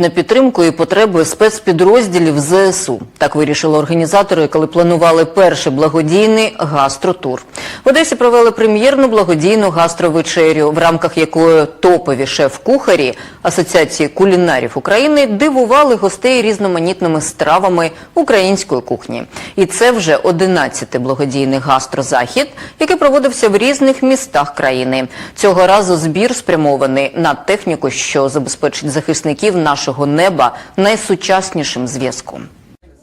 На підтримку і потреби спецпідрозділів ЗСУ. Так вирішили організатори, коли планували перший благодійний гастротур. В Одесі провели прем'єрну благодійну гастровечерю, в рамках якої топові шеф-кухарі Асоціації кулінарів України дивували гостей різноманітними стравами української кухні. І це вже 11-й благодійний гастрозахід, який проводився в різних містах країни. Цього разу збір спрямований на техніку, що забезпечить захисників нашого неба найсучаснішим зв'язком.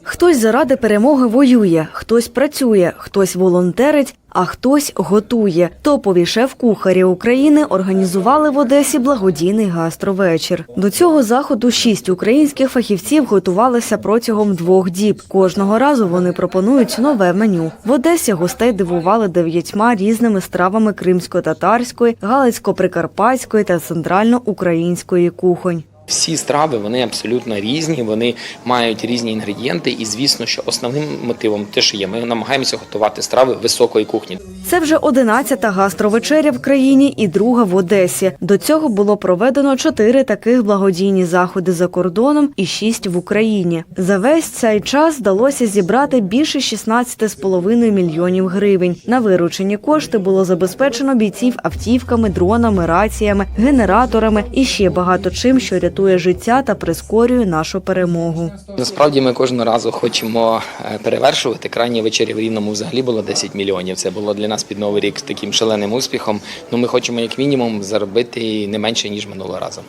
Хтось заради перемоги воює, хтось працює, хтось волонтерить, а хтось готує. Топові шеф-кухарі України організували в Одесі благодійний гастровечір. До цього заходу шість українських фахівців готувалися протягом двох діб. Кожного разу вони пропонують нове меню. В Одесі гостей дивували дев'ятьма різними стравами кримсько-татарської, галицько-прикарпатської та центрально-української кухонь. Всі страви вони абсолютно різні, вони мають різні інгредієнти, і звісно, що основним мотивом те, що є, ми намагаємося готувати страви високої кухні. Це вже 11-та гастровечеря в країні і друга в Одесі. До цього було проведено чотири таких благодійні заходи за кордоном і шість в Україні. За весь цей час вдалося зібрати більше 16,5 мільйонів гривень. На виручені кошти було забезпечено бійців автівками, дронами, раціями, генераторами і ще багато чим, що рятує життя та прискорює нашу перемогу. Насправді ми кожного разу хочемо е, перевершувати. Крайні вечері в Рівному взагалі було 10 мільйонів. Це було для нас під новий рік таким шаленим успіхом. Ну ми хочемо як мінімум заробити не менше ніж минулого разу.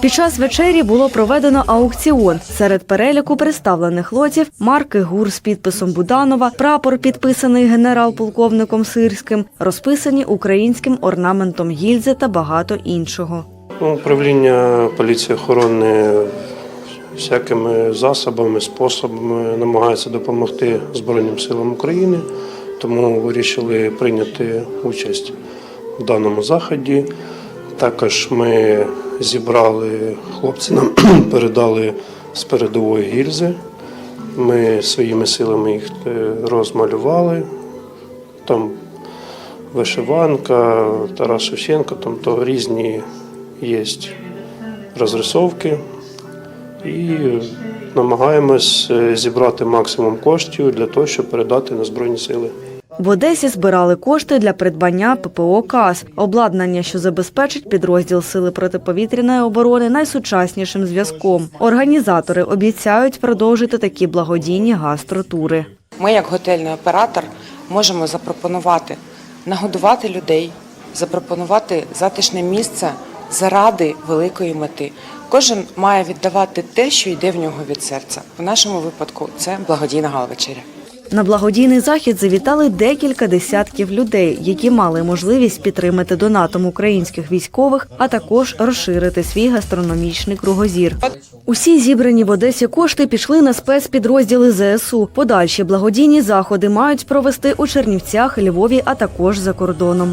Під час вечері було проведено аукціон. Серед переліку представлених лотів марки ГУР з підписом Буданова, прапор, підписаний генерал-полковником Сирським, розписані українським орнаментом гільзи та багато іншого. Ну, Управління поліції охорони всякими засобами, способами намагається допомогти Збройним силам України, тому вирішили прийняти участь в даному заході. Також ми зібрали хлопці, нам передали з передової гільзи. Ми своїми силами їх е, розмалювали. Там вишиванка, Тарас Шевченко, там то різні є розрисовки і намагаємось е, зібрати максимум коштів для того, щоб передати на Збройні сили. В Одесі збирали кошти для придбання ППО КАЗ, обладнання, що забезпечить підрозділ Сили протиповітряної оборони найсучаснішим зв'язком. Організатори обіцяють продовжити такі благодійні гастротури. Ми, як готельний оператор, можемо запропонувати нагодувати людей, запропонувати затишне місце заради великої мети. Кожен має віддавати те, що йде в нього від серця. В нашому випадку це благодійна галвечеря. На благодійний захід завітали декілька десятків людей, які мали можливість підтримати донатом українських військових, а також розширити свій гастрономічний кругозір. Усі зібрані в Одесі кошти пішли на спецпідрозділи ЗСУ. Подальші благодійні заходи мають провести у Чернівцях, Львові, а також за кордоном.